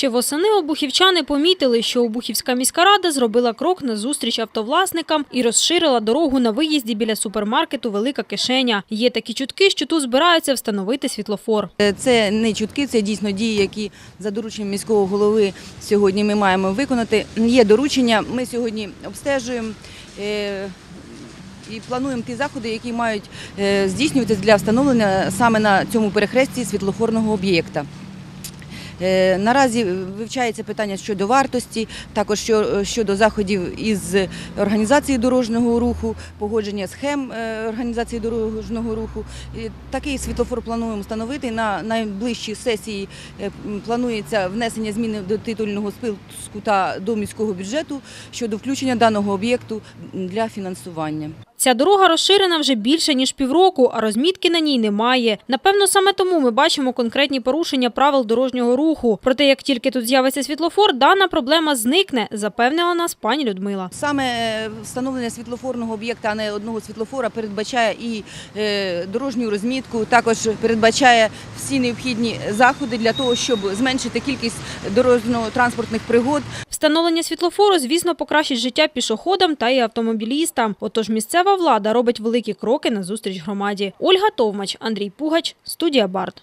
Ще восени обухівчани помітили, що Обухівська міська рада зробила крок на зустріч автовласникам і розширила дорогу на виїзді біля супермаркету Велика кишеня. Є такі чутки, що тут збираються встановити світлофор. Е, Це не чутки, це дійсно дії, які за дорученням міського голови сьогодні ми маємо виконати. Є доручення, ми сьогодні обстежуємо. е, І плануємо ті заходи, які мають е, здійснюватися для встановлення саме на цьому перехресті світлофорного об'єкта. Е, Наразі вивчається питання щодо вартості, також щодо заходів із організації дорожнього руху, погодження схем е, організації дорожнього руху. Такий світлофор плануємо встановити. На найближчій сесії е, планується внесення зміни до титульного списку та до міського бюджету щодо включення даного об'єкту для фінансування. Ця дорога розширена вже більше ніж півроку, а розмітки на ній немає. Напевно, саме тому ми бачимо конкретні порушення правил дорожнього руху. Проте, як тільки тут з'явиться світлофор, дана проблема зникне, запевнила нас пані Людмила. Саме е, встановлення світлофорного об'єкта, а не одного світлофора, передбачає і е, дорожню розмітку, також передбачає всі необхідні заходи для того, щоб зменшити кількість дорожньо-транспортних пригод. Встановлення світлофору, звісно, покращить життя пішоходам та і автомобілістам. Отож, місцева влада робить великі кроки на зустріч громаді. Ольга Товмач, Андрій Пугач, студія Барт.